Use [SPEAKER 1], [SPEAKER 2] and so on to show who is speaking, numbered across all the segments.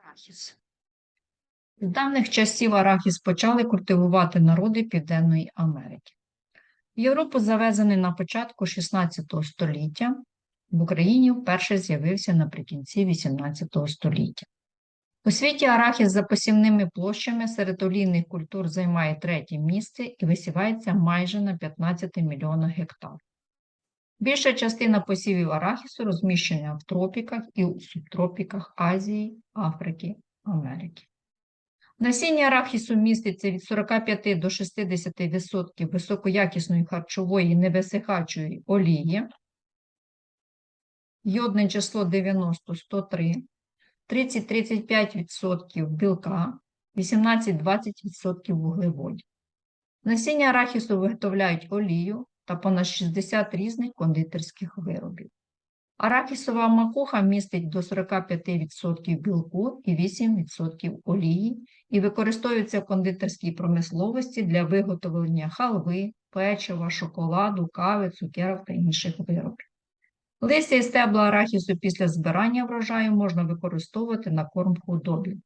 [SPEAKER 1] Арахіс. З давних часів арахіс почали культивувати народи Південної Америки. В Європу завезений на початку XVI століття, в Україні вперше з'явився наприкінці XVIII століття. У світі арахіс за посівними площами серед олійних культур займає третє місце і висівається майже на 15 мільйонах гектар. Більша частина посівів арахісу розміщена в тропіках і у субтропіках Азії, Африки, Америки. Насіння арахісу міститься від 45 до 60% високоякісної харчової невисихачої олії, йодне число 90-103, 30-35% білка, 18-20% вуглеводів. Насіння арахісу виготовляють олію та понад 60 різних кондитерських виробів. Арахісова макуха містить до 45% білку і 8% олії і використовується в кондитерській промисловості для виготовлення халви, печива, шоколаду, кави, цукерок та інших виробів. Листя і стебла арахісу після збирання врожаю можна використовувати на корм худобі.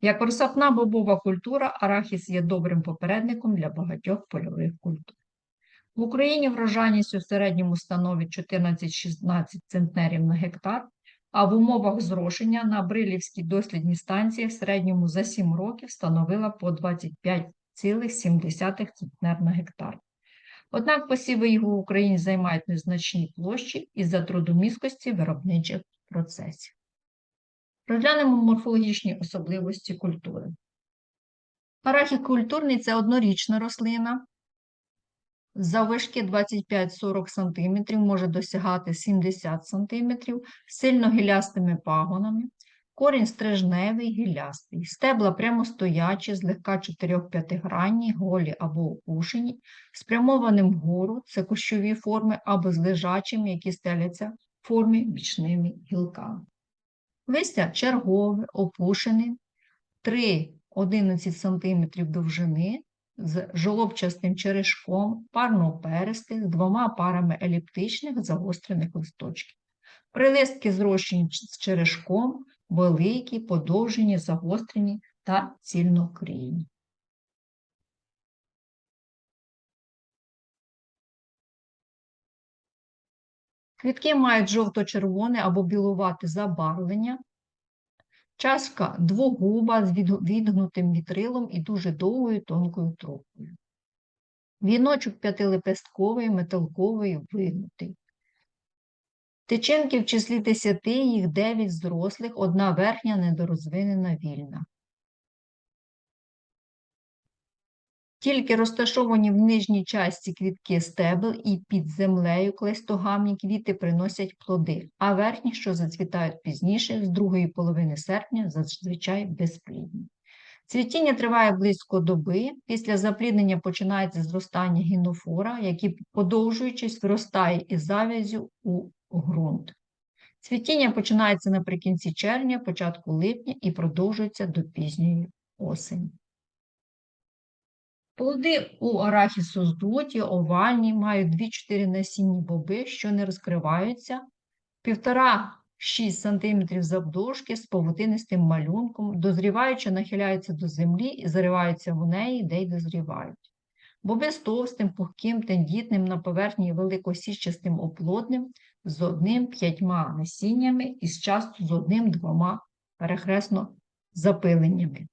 [SPEAKER 1] Як розсапна бобова культура, арахіс є добрим попередником для багатьох польових культур. В Україні врожайність у середньому становить 14-16 центнерів на гектар, а в умовах зрошення на Брилівській дослідній станції в середньому за 7 років становила по 25,7 центнер на гектар. Однак посіви його в Україні займають незначні площі із-за трудомісткості виробничих процесів. Розглянемо морфологічні особливості культури. Арахікультурний – це однорічна рослина, заввишки 25-40 см, може досягати 70 см, сильно гілястими пагонами, корінь стрижневий, гілястий, стебла прямостоячі, злегка 4-5 гранні, голі або опушені, спрямованим вгору, це кущові форми, або з лежачими, які стеляться в формі бічними гілками. Листя чергове, опушене, 3-11 см довжини, з жолобчастим черешком, парно-перистих, з двома парами еліптичних загострених листочків. Прилистки зрощені з черешком, великі, подовжені, загострені та цільнокрійні. Квітки мають жовто-червоне або білувате забарвлення, Чашка двогуба з відгнутим вітрилом і дуже довгою тонкою трубкою. Віночок п'ятилепестковий, металковий, вигнутий. Тичинки в числі десяти, їх дев'ять зрослих, одна верхня недорозвинена вільна. Тільки розташовані в нижній часті квітки стебел і під землею клейстогамні квіти приносять плоди, а верхні, що зацвітають пізніше, з другої половини серпня, зазвичай безплідні. Цвітіння триває близько доби. Після запліднення починається зростання гінофора, який, подовжуючись, виростає із завязю у ґрунт. Цвітіння починається наприкінці червня, початку липня і продовжується до пізньої осені. Плоди у арахісу здуті, овальні, мають 2-4 насінні боби, що не розкриваються, 1,5-6 см завдовжки з павутинистим малюнком, дозріваючи, нахиляються до землі і зариваються в неї, де й дозрівають. Боби з товстим, пухким, тендітним на поверхні великосіщастим оплодним, з одним-п'ятьма насіннями і з часто з одним-двома перехресно запиленнями.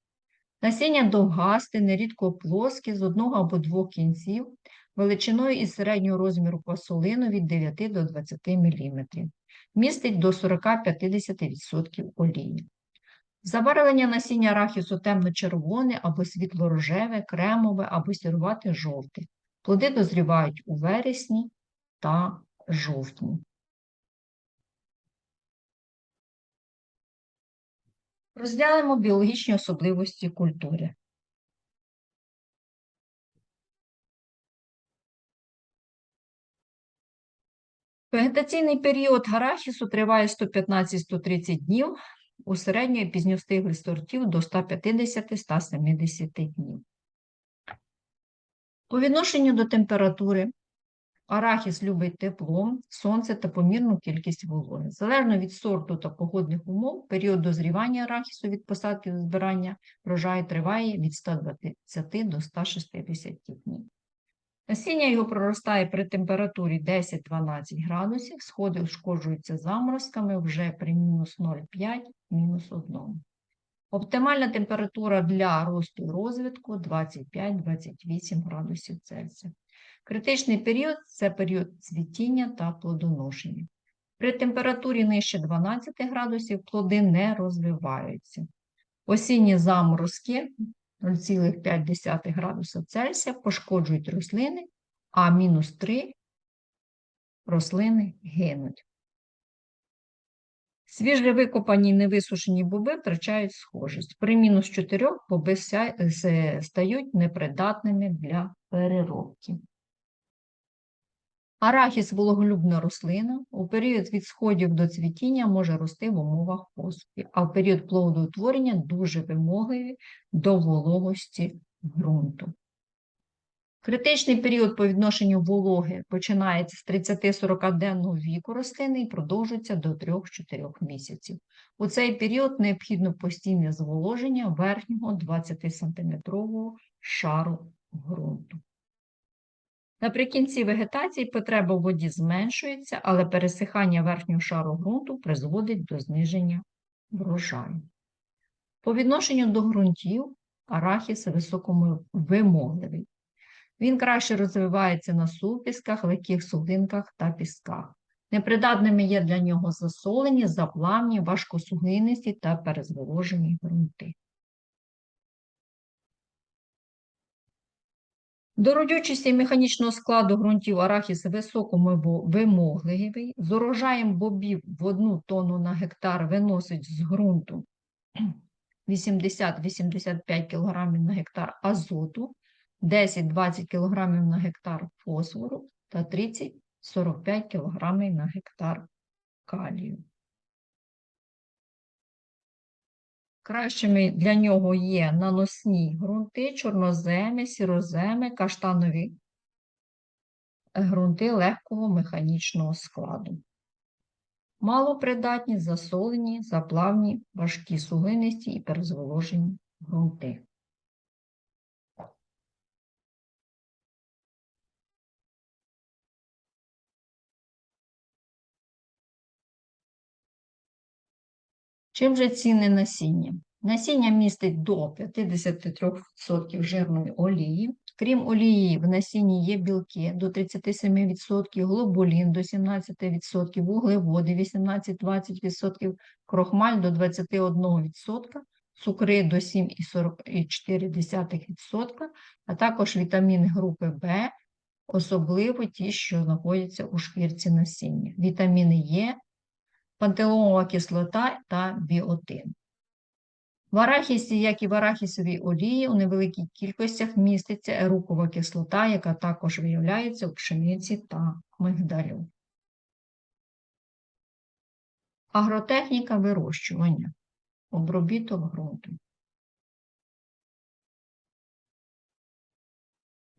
[SPEAKER 1] Насіння довгасте, нерідко плоске, з одного або двох кінців, величиною із середнього розміру посолину від 9 до 20 мм. Містить до 40-50% олії. Забарвлення насіння арахісу темно-червоне або світло-рожеве, кремове або сірувате жовте. Плоди дозрівають у вересні та жовтні. Розглянемо біологічні особливості культури. Вегетаційний період арахісу триває 115-130 днів, у середньої пізньостиглих сортів до 150-170 днів. По відношенню до температури Арахіс любить тепло, сонце та помірну кількість вологи. Залежно від сорту та погодних умов, період дозрівання арахісу від посадки до збирання врожаю триває від 120 до 160 днів. Насіння його проростає при температурі 10-12 градусів, сходи ушкоджуються заморозками вже при мінус 0,5, мінус 1. Оптимальна температура для росту і розвитку 25-28 градусів Цельсія. Критичний період це період цвітіння та плодоношення. При температурі нижче 12 градусів плоди не розвиваються. Осінні заморозки 0,5 градуса Цельсія пошкоджують рослини, а мінус 3 рослини гинуть. Свіже викопані невисушені боби втрачають схожість. При мінус 4 боби стають непридатними для переробки. Арахіс – вологолюбна рослина. У період від сходів до цвітіння може рости в умовах посухи, а в період плодоутворення дуже вимогливі до вологості ґрунту. Критичний період по відношенню вологи починається з 30-40 денного віку рослини і продовжується до 3-4 місяців. У цей період необхідно постійне зволоження верхнього 20-сантиметрового шару ґрунту. Наприкінці вегетації потреба в воді зменшується, але пересихання верхнього шару ґрунту призводить до зниження врожаю. По відношенню до ґрунтів арахіс високовимогливий. Він краще розвивається на супісках, легких суглинках та пісках. Непридатними є для нього засолені, заплавні, важкосуглинисті та перезволожені ґрунти. До родючості механічного складу ґрунтів арахіс високовимогливий. З урожаєм бобів в одну тонну на гектар виносить з ґрунту 80-85 кг на гектар азоту, 10-20 кг на гектар фосфору та 30-45 кг на гектар калію. Кращими для нього є наносні ґрунти, чорноземи, сіроземи, каштанові ґрунти легкого механічного складу. Малопридатні, засолені, заплавні, важкі суглинисті і перезволожені ґрунти. Чим же цінне насіння? Насіння містить до 53% жирної олії. Крім олії, в насінні є білки до 37%, глобулін до 17%, вуглеводи 18-20%, крохмаль до 21%, цукри до 7,44%, а також вітаміни групи В, особливо ті, що знаходяться у шкірці насіння. Вітаміни Е, пантелонова кислота та біотин. В арахісі, як і в арахісовій олії, у невеликих кількостях міститься ерукова кислота, яка також виявляється у пшениці та мигдалю. Агротехніка вирощування. Обробіток ґрунту.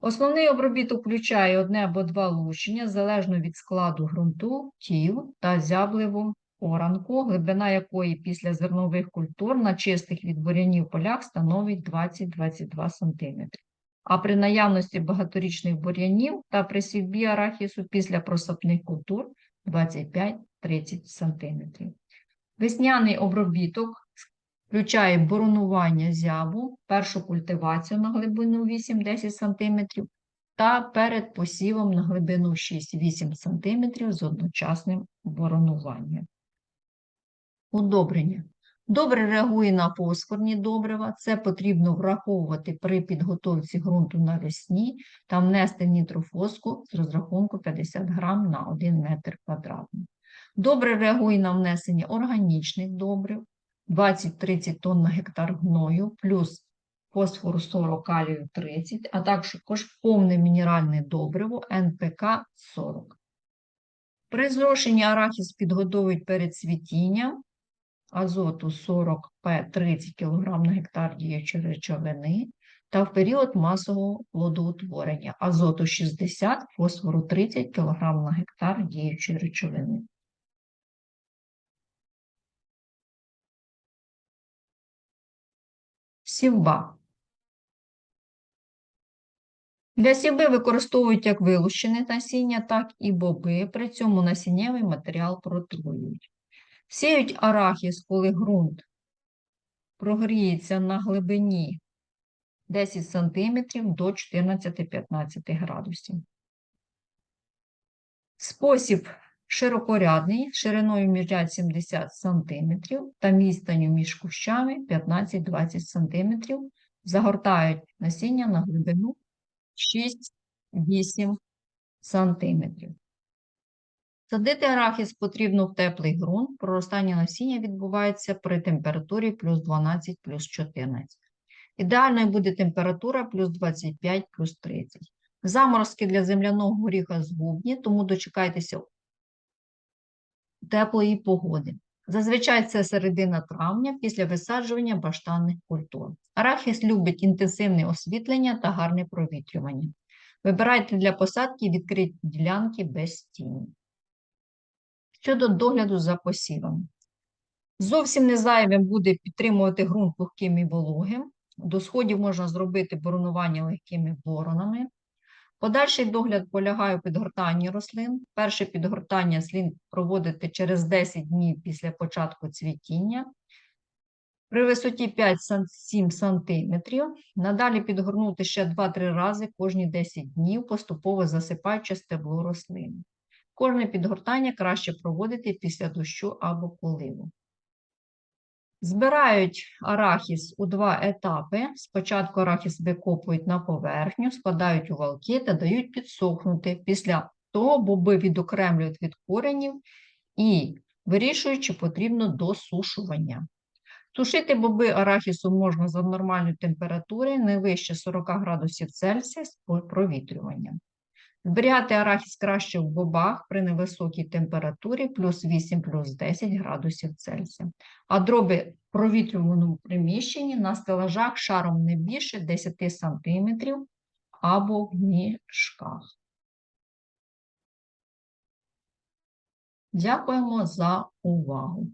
[SPEAKER 1] Основний обробіток включає одне або два лущення, залежно від складу ґрунту, тіл та зябливу оранку, глибина якої після зернових культур на чистих від бурянів полях становить 20-22 см. А при наявності багаторічних бур'янів та при сівбі арахісу після просапних культур 25-30 см. Весняний обробіток включає боронування зябу, першу культивацію на глибину 8-10 см та перед посівом на глибину 6-8 см з одночасним боронуванням. Удобрення. Добре реагує на фосфорні добрива. Це потрібно враховувати при підготовці ґрунту навесні та внести нітрофоску з розрахунку 50 грам на 1 метр квадратний. Добре реагує на внесення органічних добрив 20-30 тонн на гектар гною, плюс фосфору 40, калію 30, а також повне мінеральне добриво НПК 40. При зрошенні арахіс підготовують перед цвітінням азоту 40 П 30 кг на гектар діючої речовини, та в період масового плодоутворення азоту 60, фосфору 30 кг на гектар діючої речовини. Сівба. Для сівби використовують як вилущене насіння, так і боби, при цьому насіннєвий матеріал протруюють. Сіють арахіс, коли ґрунт прогріється на глибині 10 см до 14-15 градусів. Спосіб широкорядний, шириною міжряд 70 см та містанню між кущами 15-20 см. Загортають насіння на глибину 6-8 см. Садити арахіс потрібно в теплий ґрунт. Проростання насіння відбувається при температурі плюс 12, плюс 14. Ідеальною буде температура плюс 25, плюс 30. Заморозки для земляного горіха згубні, тому дочекайтеся теплої погоди. Зазвичай це середина травня після висаджування баштанних культур. Арахіс любить інтенсивне освітлення та гарне провітрювання. Вибирайте для посадки відкриті ділянки без тіні. Щодо догляду за посівом. Зовсім не зайвим буде підтримувати ґрунт пухким і вологим. До сходів можна зробити боронування легкими боронами. Подальший догляд полягає у підгортанні рослин. Перше підгортання слід проводити через 10 днів після початку цвітіння. При висоті 5-7 см. Надалі підгорнути ще 2-3 рази кожні 10 днів, поступово засипаючи стебло рослини. Кожне підгортання краще проводити після дощу або поливу. Збирають арахіс у два етапи. Спочатку арахіс викопують на поверхню, складають у валки та дають підсохнути. Після того боби відокремлюють від коренів і вирішують, чи потрібно досушування. Сушити боби арахісу можна за нормальної температури не вище 40 градусів Цельсія з провітрюванням. Зберігати арахіс краще в бобах при невисокій температурі плюс 8 плюс 10 градусів Цельсія. А дроби в провітрюваному приміщенні на стелажах шаром не більше 10 см або в мішках. Дякуємо за увагу.